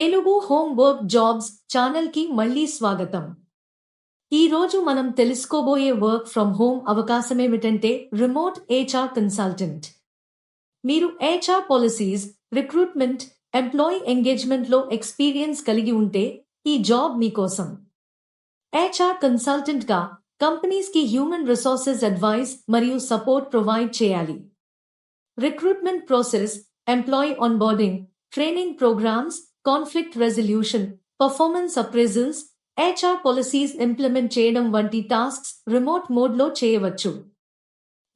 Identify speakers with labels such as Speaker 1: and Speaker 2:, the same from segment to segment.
Speaker 1: Telugu home work jobs ఛానల్కి మళ్ళీ స్వాగతం. ఈ రోజు మనం తెలుసుకోబోయే వర్క్ ఫ్రమ్ హోమ్ అవకాశమేమిటంటే రిమోట్ హెచ్ఆర్ కన్సల్టెంట్. మీరు హెచ్ఆర్ పాలసీస్ రిక్రూట్మెంట్ ఎంప్లాయీ ఎంగేజ్మెంట్లో ఎక్స్పీరియన్స్ కలిగి ఉంటే ఈ జాబ్ మీకోసం. హెచ్ఆర్ కన్సల్టెంట్గా కంపెనీస్కి హ్యూమన్ రిసోర్సెస్ అడ్వైస్ మరియు సపోర్ట్ ప్రొవైడ్ చేయాలి. Recruitment process employee onboarding training programs conflict resolution performance appraisals HR policies implement చేయడం వంటి టాస్క్స్ రిమోట్ మోడ్లో చేయవచ్చు.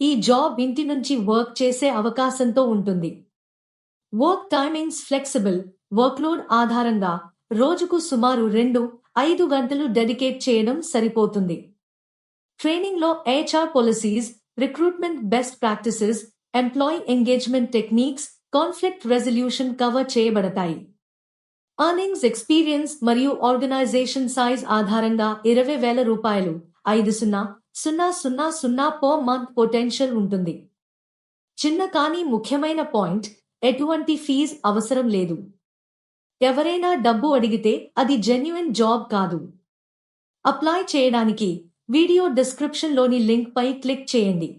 Speaker 1: ఈ జాబ్ ఇంటి నుంచి వర్క్ చేసే అవకాశంతో ఉంటుంది. వర్క్ టైమింగ్స్ ఫ్లెక్సిబుల్ వర్క్లోడ్ ఆధారంగా రోజుకు సుమారు రెండు ఐదు గంటలు డెడికేట్ చేయడం సరిపోతుంది. ట్రైనింగ్లో HR policies recruitment best practices employee engagement techniques conflict resolution cover చేయబడతాయి. అర్నింగ్స్ ఎక్స్పీరియన్స్ మరియు ఆర్గనైజేషన్ సైజ్ ఆధారంగా ఇరవై వేల రూపాయలు. ఐదు సున్నా సున్నా సున్నా సున్నా పర్ మంత్ పొటెన్షియల్ ఉంటుంది. చిన్న కానీ ముఖ్యమైన పాయింట్ ఎటువంటి ఫీజ్ అవసరం లేదు. ఎవరైనా డబ్బు అడిగితే అది జెన్యున్ జాబ్ కాదు. అప్లై చేయడానికి వీడియో డిస్క్రిప్షన్లోని లింక్ పై క్లిక్ చేయండి.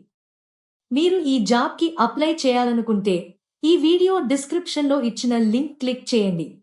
Speaker 1: మీరు ఈ జాబ్కి అప్లై చేయాలనుకుంటే ఈ వీడియో డిస్క్రిప్షన్లో ఇచ్చిన లింక్ క్లిక్ చేయండి.